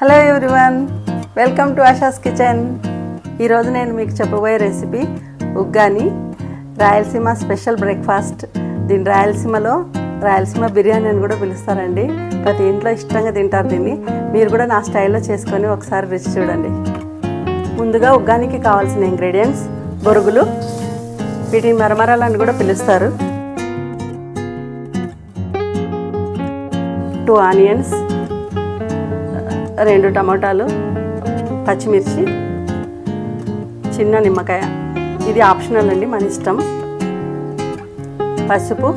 Hello everyone welcome to Asha's kitchen ఈరోజు నేను మీకు చెప్పబోయే recipe uggani Rayalaseema special breakfast దీని రాయలసీమలో రాయలసీమ బిర్యానీ అని కూడా పిలుస్తారండి. ప్రతి ఇంట్లో ఇష్టంగా తింటారు దీన్ని. మీరు కూడా నా స్టైల్లో చేసుకొని ఒకసారి రుచి చూడండి. ముందుగా ఉగ్గానికి కావాల్సిన ఇంగ్రీడియంట్స్ బొరుగులు వీటిని మరమరాలని కూడా పిలుస్తారు. టూ ఆనియన్స్ రెండు టమాటాలు పచ్చిమిర్చి చిన్న నిమ్మకాయ. ఇది ఆప్షనల్ అండి మన ఇష్టం. పసుపు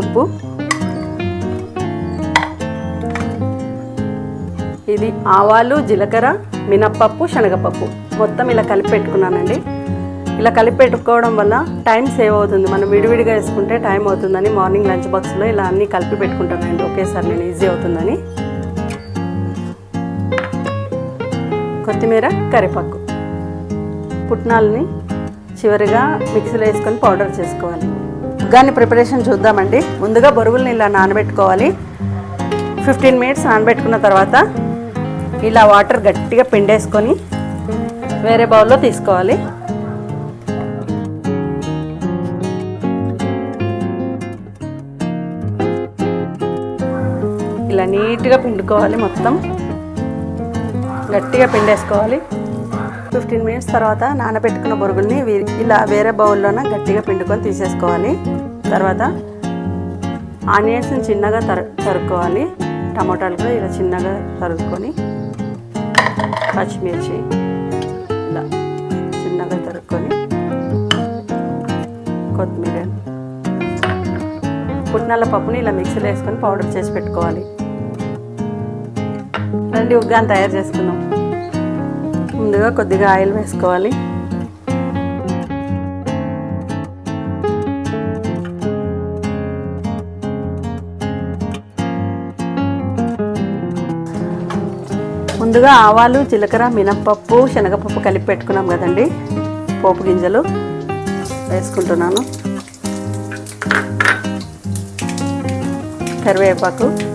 ఉప్పు. ఇది ఆవాలు జీలకర్ర మినప్పప్పు శనగపప్పు. మొత్తం ఇలా కలిపి పెట్టుకున్నానండి. ఇలా కలిపి పెట్టుకోవడం వల్ల టైం సేవ్ అవుతుంది. మనం విడివిడిగా వేసుకుంటే టైం అవుతుందని మార్నింగ్ లంచ్ బాక్స్లో ఇలా అన్నీ కలిపి పెట్టుకుంటానండి. ఒకేసారి నేను ఈజీ అవుతుందని. కొత్తిమీర కరివేపాకు పుట్నాలని చివరిగా మిక్సీలో వేసుకొని పౌడర్ చేసుకోవాలి. ఉగ్గాని ప్రిపరేషన్ చూద్దామండి. ముందుగా బొరుగుల్ని ఇలా నానబెట్టుకోవాలి. ఫిఫ్టీన్ మినిట్స్ నానబెట్టుకున్న తర్వాత ఇలా వాటర్ గట్టిగా పిండేసుకొని వేరే బౌల్లో తీసుకోవాలి. ఇలా నీట్గా పిండుకోవాలి మొత్తం. గట్టిగా పిండేసుకోవాలి. ఫిఫ్టీన్ మినిట్స్ తర్వాత నానబెట్టుకున్న బొరుగుల్ని ఇలా వేరే బౌల్లోన గట్టిగా పిండుకొని తీసేసుకోవాలి. తర్వాత ఆనియన్స్ని చిన్నగా తరు తరుక్కోవాలి. టమాటాలు కూడా ఇలా చిన్నగా తరుక్కొని పచ్చిమిర్చి ఇలా చిన్నగా తరుక్కొని కొత్తిమీర పుట్నాల పప్పుని ఇలా మిక్సీలో వేసుకొని పౌడర్ చేసి పెట్టుకోవాలి. రండి ఉగ్గాని తయారు చేసుకుందాం. ముందుగా కొద్దిగా ఆయిల్ వేసుకోవాలి. ముందుగా ఆవాలు జీలకర్ర మినప్పప్పు శనగపప్పు కలిపి పెట్టుకున్నాం కదండి. పోపు గింజలు వేసుకుంటున్నాను. కరివేపాకు.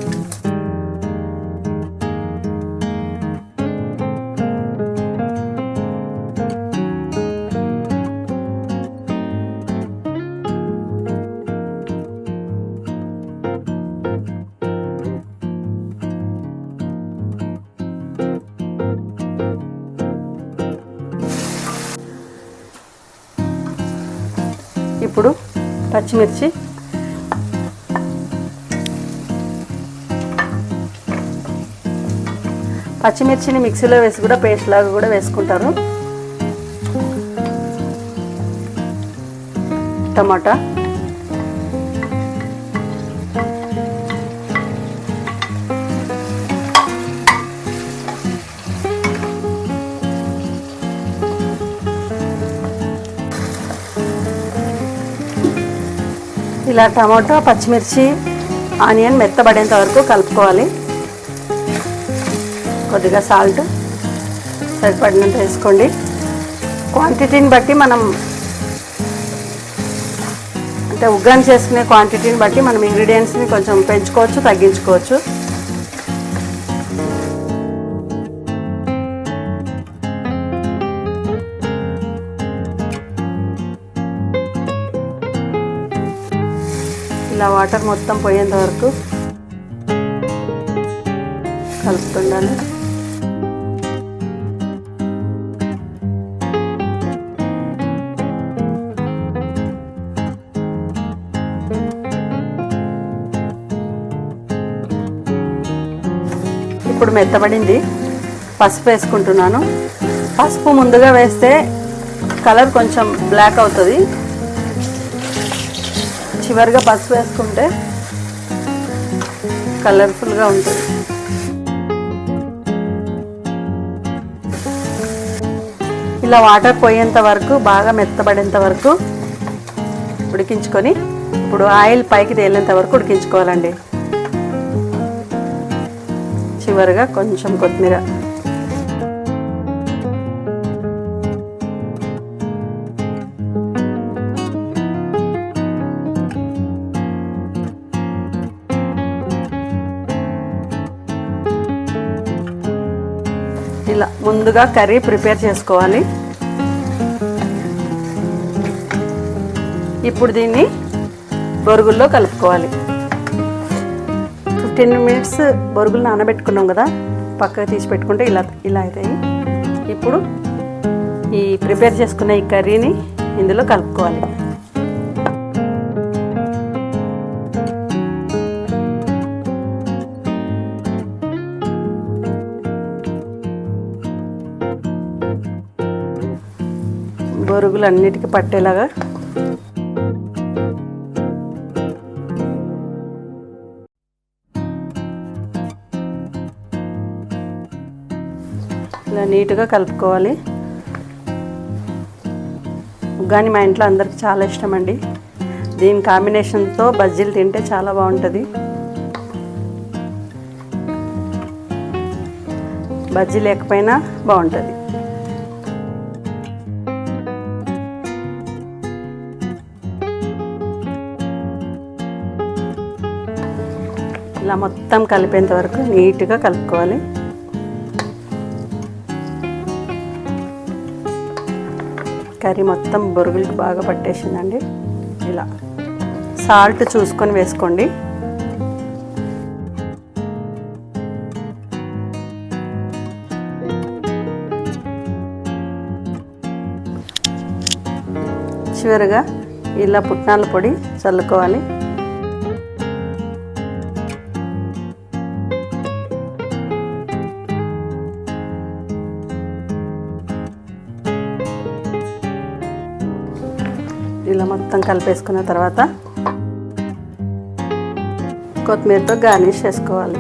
ఇప్పుడు పచ్చిమిర్చి. పచ్చిమిర్చిని మిక్సీలో వేసి కూడా పేస్ట్ లాగా కూడా వేసుకుంటారు. టమాటా. ఇలా టమాటా పచ్చిమిర్చి ఆనియన్ మెత్తబడేంత వరకు కలుపుకోవాలి. కొద్దిగా సాల్ట్ సరిపడినంత వేసుకోండి. క్వాంటిటీని బట్టి మనం అంటే ఉగ్గాని చేసుకునే క్వాంటిటీని బట్టి మనం ఇంగ్రీడియంట్స్ని కొంచెం పెంచుకోవచ్చు తగ్గించుకోవచ్చు. ఇలా వాటర్ మొత్తం పోయేంత వరకు కలుపుతుండాలి. ఇప్పుడు మెత్తబడింది. పసుపు వేసుకుంటున్నాను. పసుపు ముందుగా వేస్తే కలర్ కొంచెం బ్లాక్ అవుతుంది. చివరిగా పసుపు వేసుకుంటే కలర్ఫుల్గా ఉంటుంది. ఇలా వాటర్ పోయేంత వరకు బాగా మెత్తబడేంత వరకు ఉడికించుకొని ఇప్పుడు ఆయిల్ పైకి తేలేంత వరకు ఉడికించుకోవాలండి. చివరిగా కొంచెం కొత్తిమీర. ఇలా ముందుగా కర్రీ ప్రిపేర్ చేసుకోవాలి. ఇప్పుడు దీన్ని బొరుగుల్లో కలుపుకోవాలి. ఫిఫ్టీన్ మినిట్స్ బొరుగులు నానబెట్టుకున్నాం కదా పక్కకు తీసి పెట్టుకుంటే ఇలా ఇలా అవుతాయి. ఇప్పుడు ఈ ప్రిపేర్ చేసుకున్న ఈ కర్రీని ఇందులో కలుపుకోవాలి. బొరుగులు అన్నిటికీ పట్టేలాగా. ఇలా నీట్గా కలుపుకోవాలి. ఉగ్గాని మా ఇంట్లో అందరికి చాలా ఇష్టం అండి దీని కాంబినేషన్తో బజ్జీలు తింటే చాలా బాగుంటుంది. బజ్జీ లేకపోయినా బాగుంటుంది. ఇలా మొత్తం కలిపేంత వరకు నీట్గా కలుపుకోవాలి. కర్రీ మొత్తం బొరుగులకి బాగా పట్టేసిందండి. ఇలా సాల్ట్ చూసుకొని వేసుకోండి. చివరిగా ఇలా పుట్నాల పొడి చల్లుకోవాలి. ఇలా మొత్తం కలిపేసుకున్న తర్వాత కొత్తిమీరతో గార్నిష్ చేసుకోవాలి.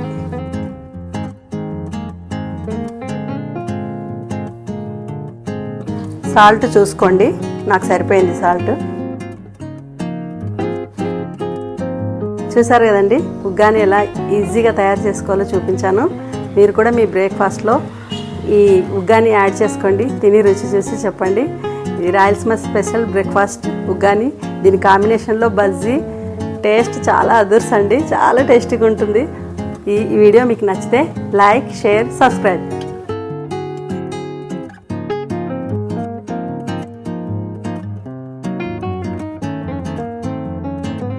సాల్ట్ చూసుకోండి. నాకు సరిపోయింది సాల్ట్. చూసారు కదండి? ఉగ్గాని ఎలా ఈజీగా తయారు చేసుకోవాలో చూపించాను. మీరు కూడా మీ బ్రేక్ఫాస్ట్లో ఈ ఉగ్గాని యాడ్ చేసుకోండి. తిని రుచి చూసి చెప్పండి. ఇది రాయలసీమ స్పెషల్ బ్రేక్ఫాస్ట్ ఉగ్గాని. దీని కాంబినేషన్లో బజ్జీ. టేస్ట్ చాలా అదుర్స్ అండి. చాలా టేస్టీగా ఉంటుంది ఈ ఈ వీడియో మీకు నచ్చితే లైక్ షేర్ సబ్స్క్రైబ్.